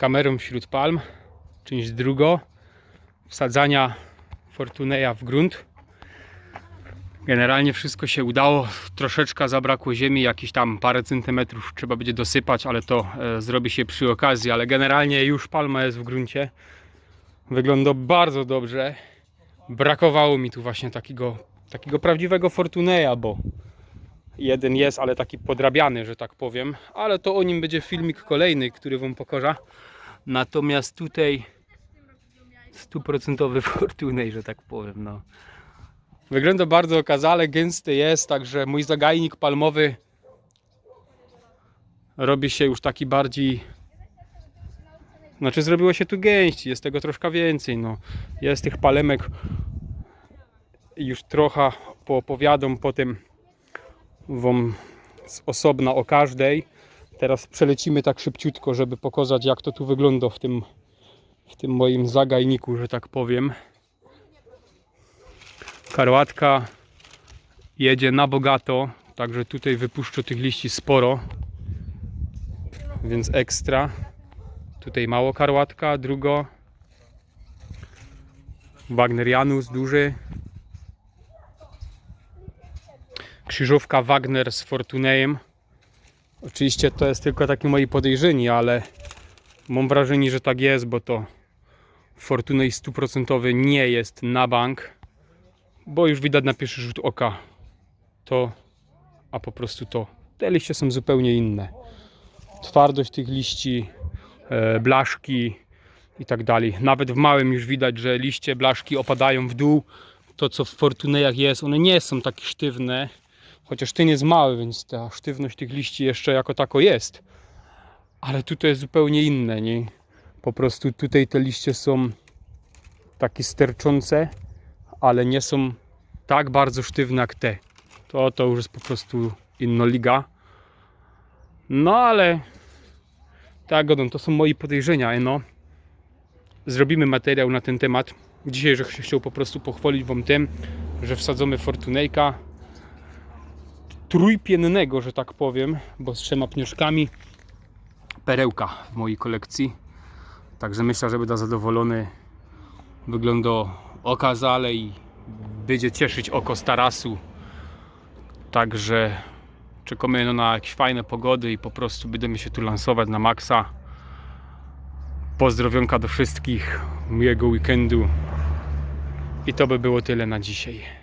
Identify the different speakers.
Speaker 1: kamerą wśród palm. Część drugo. Wsadzania Fortuneja w grunt. Generalnie wszystko się udało. Troszeczkę zabrakło ziemi, jakieś tam parę centymetrów trzeba będzie dosypać, ale to e, zrobi się przy okazji. Ale generalnie już palma jest w gruncie. Wygląda bardzo dobrze. Brakowało mi tu właśnie takiego, takiego prawdziwego Fortuneja, bo jeden jest, ale taki podrabiany, że tak powiem. Ale to o nim będzie filmik kolejny, który Wam pokażę. Natomiast tutaj stuprocentowy Fortunej, że tak powiem. No. Wygląda bardzo okazale, gęsty jest, także mój zagajnik palmowy robi się już taki bardziej znaczy zrobiło się tu gęści, jest tego troszkę więcej. No. Jest tych palemek już trochę poopowiadam potem wam z osobna o każdej. Teraz przelecimy tak szybciutko, żeby pokazać jak to tu wygląda w tym, w tym moim zagajniku, że tak powiem. Karłatka jedzie na bogato, także tutaj wypuszczę tych liści sporo, więc ekstra. Tutaj mało karłatka, drugo. Wagnerianus duży. Krzyżówka Wagner z Fortunejem. Oczywiście to jest tylko takie moje podejrzenie, ale mam wrażenie, że tak jest, bo to Fortunej stuprocentowy nie jest na bank, bo już widać na pierwszy rzut oka to, a po prostu to. Te liście są zupełnie inne. Twardość tych liści, e, blaszki i tak dalej. Nawet w małym już widać, że liście, blaszki opadają w dół. To co w Fortunejach jest, one nie są takie sztywne. Chociaż ten jest mały, więc ta sztywność tych liści jeszcze jako tako jest. Ale tutaj jest zupełnie inne, nie? Po prostu tutaj te liście są takie sterczące, ale nie są tak bardzo sztywne jak te. To, to już jest po prostu inna liga. No ale tak, Godon, to są moje podejrzenia, no. Zrobimy materiał na ten temat. Dzisiaj, że chciał po prostu pochwalić Wam tym, że wsadzamy Fortunejka trójpiennego, że tak powiem, bo z trzema pniuszkami. Perełka w mojej kolekcji. Także myślę, że będę zadowolony. Wygląda okazale i będzie cieszyć oko z tarasu. Także czekamy no na jakieś fajne pogody i po prostu będziemy się tu lansować na maksa. Pozdrowionka do wszystkich, miłego weekendu. I to by było tyle na dzisiaj.